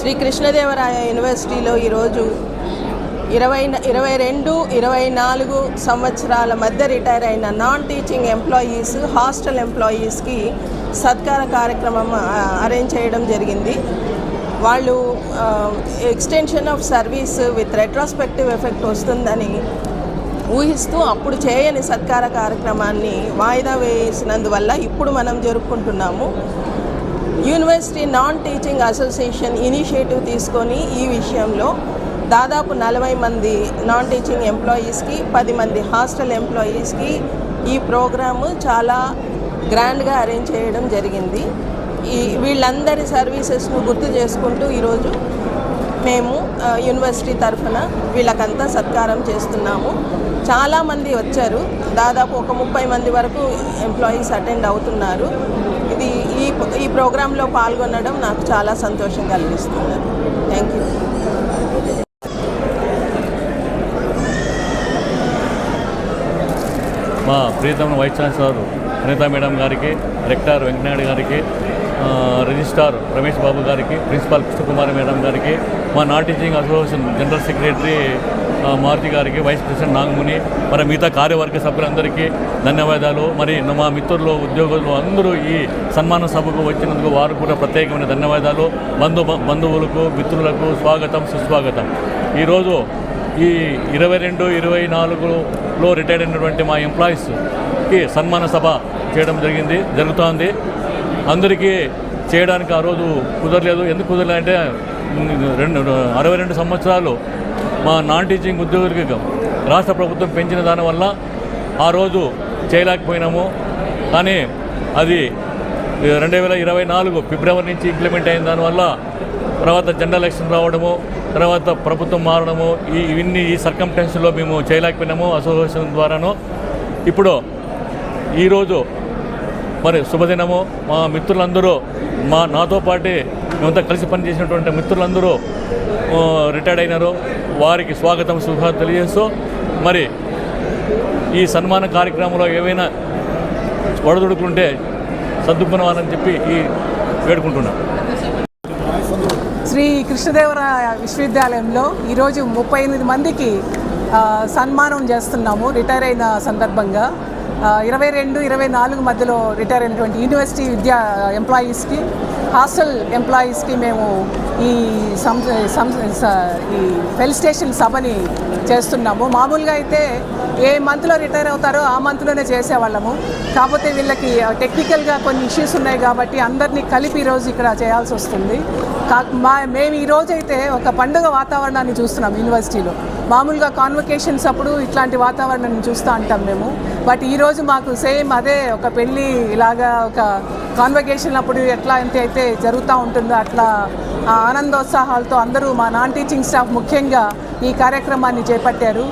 శ్రీ కృష్ణదేవరాయ యూనివర్సిటీలో ఈరోజు ఇరవై ఇరవై రెండు ఇరవై నాలుగు సంవత్సరాల మధ్య రిటైర్ అయిన నాన్ టీచింగ్ ఎంప్లాయీస్ హాస్టల్ ఎంప్లాయీస్కి సత్కార కార్యక్రమం అరేంజ్ చేయడం జరిగింది. వాళ్ళు extension of service with retrospective effect వస్తుందని ఊహిస్తూ అప్పుడు చేయని సత్కార కార్యక్రమాన్ని వాయిదా వేసినందువల్ల ఇప్పుడు మనం జరుపుకుంటున్నాము. University non teaching association initiative తీసుకొని ఈ విషయంలో దాదాపు నలభై మంది నాన్ టీచింగ్ ఎంప్లాయీస్కి పది మంది హాస్టల్ ఎంప్లాయీస్కి ఈ ప్రోగ్రాము చాలా గ్రాండ్గా అరేంజ్ చేయడం జరిగింది. ఈ వీళ్ళందరి సర్వీసెస్ను గుర్తు చేసుకుంటూ ఈరోజు మేము యూనివర్సిటీ తరఫున వీళ్ళకంతా సత్కారం చేస్తున్నాము. చాలామంది వచ్చారు. దాదాపు ఒక ముప్పై మంది వరకు ఎంప్లాయీస్ అటెండ్ అవుతున్నారు. ఈ ఈ ప్రోగ్రాంలో పాల్గొనడం నాకు చాలా సంతోషం కలిగిస్తుంది. థ్యాంక్ యూ మా ప్రీతమ వైస్ ఛాన్సలర్ అనితా మేడం గారికి రెక్టార్ వెంకటనాయుడు గారికి ఆ, రిజిస్ట్రార్ రమేష్ బాబు గారికి ప్రిన్సిపాల్ కృష్ణకుమారి మేడం గారికి మా non teaching association general secretary Maruthi గారికి వైస్ ప్రెసిడెంట్ నాగముని మరి మిగతా కార్యవర్గ సభ్యులందరికీ ధన్యవాదాలు. మరి మా మిత్రులు ఉద్యోగులు అందరూ ఈ సన్మాన సభకు వచ్చినందుకు వారు కూడా ప్రత్యేకమైన ధన్యవాదాలు. బంధు బంధువులకు మిత్రులకు స్వాగతం సుస్వాగతం. ఈరోజు ఈ ఇరవై రెండు ఇరవై నాలుగులో రిటైర్ అయినటువంటి మా ఎంప్లాయీస్కి సన్మాన సభ చేయడం జరిగింది జరుగుతోంది. అందరికీ చేయడానికి ఆ రోజు కుదరలేదు. ఎందుకు కుదరలేదంటే రెండు అరవై రెండు సంవత్సరాలు మా నాన్ టీచింగ్ ఉద్యోగులకి రాష్ట్ర ప్రభుత్వం పెంచిన దానివల్ల ఆ రోజు చేయలేకపోయినాము. కానీ అది రెండు వేల ఇరవై నాలుగు ఫిబ్రవరి నుంచి ఇంప్లిమెంట్ అయిన దానివల్ల తర్వాత జనరల్ ఎలక్షన్ రావడము తర్వాత ప్రభుత్వం మారడము ఈ ఇవన్నీ ఈ సర్కంటెన్స్లో మేము చేయలేకపోయినాము అసోసియేషన్ ద్వారాను. ఇప్పుడు ఈరోజు మరి శుభదినము. మా మిత్రులందరూ మా నాతో పాటే మేమంతా కలిసి పనిచేసినటువంటి మిత్రులందరూ రిటైర్డ్ అయినారు. వారికి స్వాగతం శుభాలు తెలియజేస్తూ మరి ఈ సన్మాన కార్యక్రమంలో ఏవైనా వడదుడుకుంటే సర్దుకునవాలని చెప్పి ఈ వేడుకుంటున్నాం. శ్రీ కృష్ణదేవరాయ విశ్వవిద్యాలయంలో ఈరోజు ముప్పై ఎనిమిది మందికి సన్మానం చేస్తున్నాము రిటైర్ అయిన సందర్భంగా. ఇరవై రెండు ఇరవై నాలుగు మధ్యలో రిటైర్ అయినటువంటి యూనివర్సిటీ విద్యా ఎంప్లాయీస్కి హాస్టల్ ఎంప్లాయీస్కి మేము ఈ సం స- ఈ ఫెలిస్టేషన్ సభని చేస్తున్నాము. మామూలుగా అయితే ఏ మంత్లో రిటైర్ అవుతారో ఆ మంత్లోనే చేసేవాళ్ళము. కాకపోతే వీళ్ళకి టెక్నికల్గా కొన్ని ఇష్యూస్ ఉన్నాయి కాబట్టి అందరినీ కలిపి ఈరోజు ఇక్కడ చేయాల్సి వస్తుంది. మా మేము ఈరోజు అయితే ఒక పండుగ వాతావరణాన్ని చూస్తున్నాం యూనివర్సిటీలో. మామూలుగా కాన్వకేషన్స్ అప్పుడు ఇట్లాంటి వాతావరణాన్ని చూస్తూ ఉంటాం మేము. బట్ ఈరోజు మాకు సేమ్ అదే ఒక పెళ్ళి ఇలాగా ఒక కాన్వకేషన్ అప్పుడు ఎట్లా అంటే అయితే జరుగుతూ ఉంటుందో. అట్లా ఆ ఆనందోత్సాహాలతో అందరూ మా నాన్ టీచింగ్ స్టాఫ్ ముఖ్యంగా ఈ కార్యక్రమాన్ని చేపట్టారు.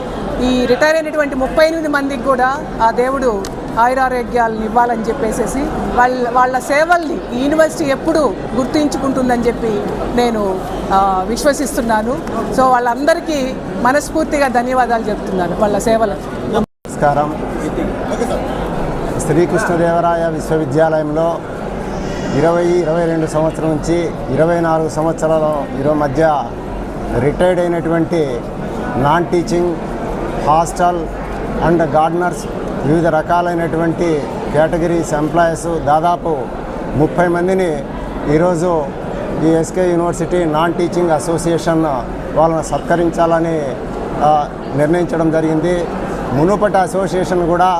ఈ రిటైర్ అయినటువంటి ముప్పై ఎనిమిది మందికి కూడా ఆ దేవుడు ఆయురారోగ్యాలను ఇవ్వాలని చెప్పేసి వాళ్ళ వాళ్ళ సేవల్ని ఈ యూనివర్సిటీ ఎప్పుడు గుర్తించుకుంటుందని చెప్పి నేను విశ్వసిస్తున్నాను. సో వాళ్ళందరికీ మనస్ఫూర్తిగా ధన్యవాదాలు చెప్తున్నాను వాళ్ళ సేవలకు. నమస్కారం. శ్రీకృష్ణదేవరాయ విశ్వవిద్యాలయంలో ఇరవై ఇరవై రెండు సంవత్సరం నుంచి ఇరవై నాలుగు సంవత్సరాల ఇరవై మధ్య రిటైర్డ్ అయినటువంటి non teaching hostel and gardeners వివిధ రకాలైనటువంటి కేటగిరీస్ ఎంప్లాయీస్ దాదాపు ముప్పై మందిని ఈరోజు ఈ SK university non teaching association వాళ్ళని సత్కరించాలని నిర్ణయించడం జరిగింది. మునుపటి అసోసియేషన్ కూడా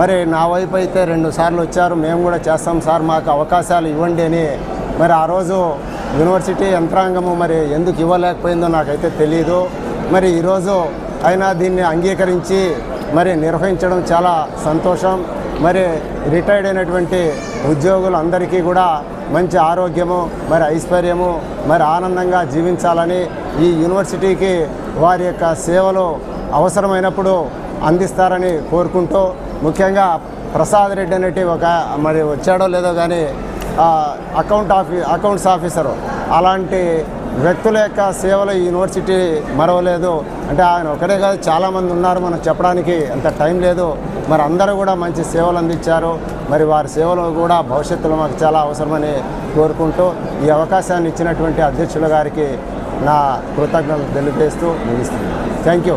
మరి నా వైపు అయితే రెండు సార్లు వచ్చారు. మేము కూడా చేస్తాం సార్ మాకు అవకాశాలు ఇవ్వండి అని మరి ఆ రోజు యూనివర్సిటీ యంత్రాంగము మరి ఎందుకు ఇవ్వలేకపోయిందో నాకైతే తెలియదు మరి ఈరోజు అయినా దీన్ని అంగీకరించి మరి నిర్వహించడం చాలా సంతోషం. మరి రిటైర్డ్ అయినటువంటి ఉద్యోగులు అందరికీ కూడా మంచి ఆరోగ్యము మరి ఐశ్వర్యము మరి ఆనందంగా జీవించాలని ఈ యూనివర్సిటీకి వారి యొక్క సేవలు అవసరమైనప్పుడు అందిస్తారని కోరుకుంటూ ముఖ్యంగా ప్రసాద్ రెడ్డి అనేటి ఒక మరి వచ్చాడో లేదో కానీ అకౌంట్ ఆఫీ అకౌంట్స్ ఆఫీసరు. అలాంటి వ్యక్తుల యొక్క సేవలు ఈ యూనివర్సిటీ మరవలేదు. అంటే ఆయన ఒకటే కాదు చాలామంది ఉన్నారు మనం చెప్పడానికి అంత టైం లేదు. మరి అందరూ కూడా మంచి సేవలు అందించారు. మరి వారి సేవలు కూడా భవిష్యత్తులో మాకు చాలా అవసరమని కోరుకుంటూ ఈ అవకాశాన్ని ఇచ్చినటువంటి అధ్యక్షుల గారికి నా కృతజ్ఞతలు తెలియజేస్తూ ముగిస్తుంది థ్యాంక్ యూ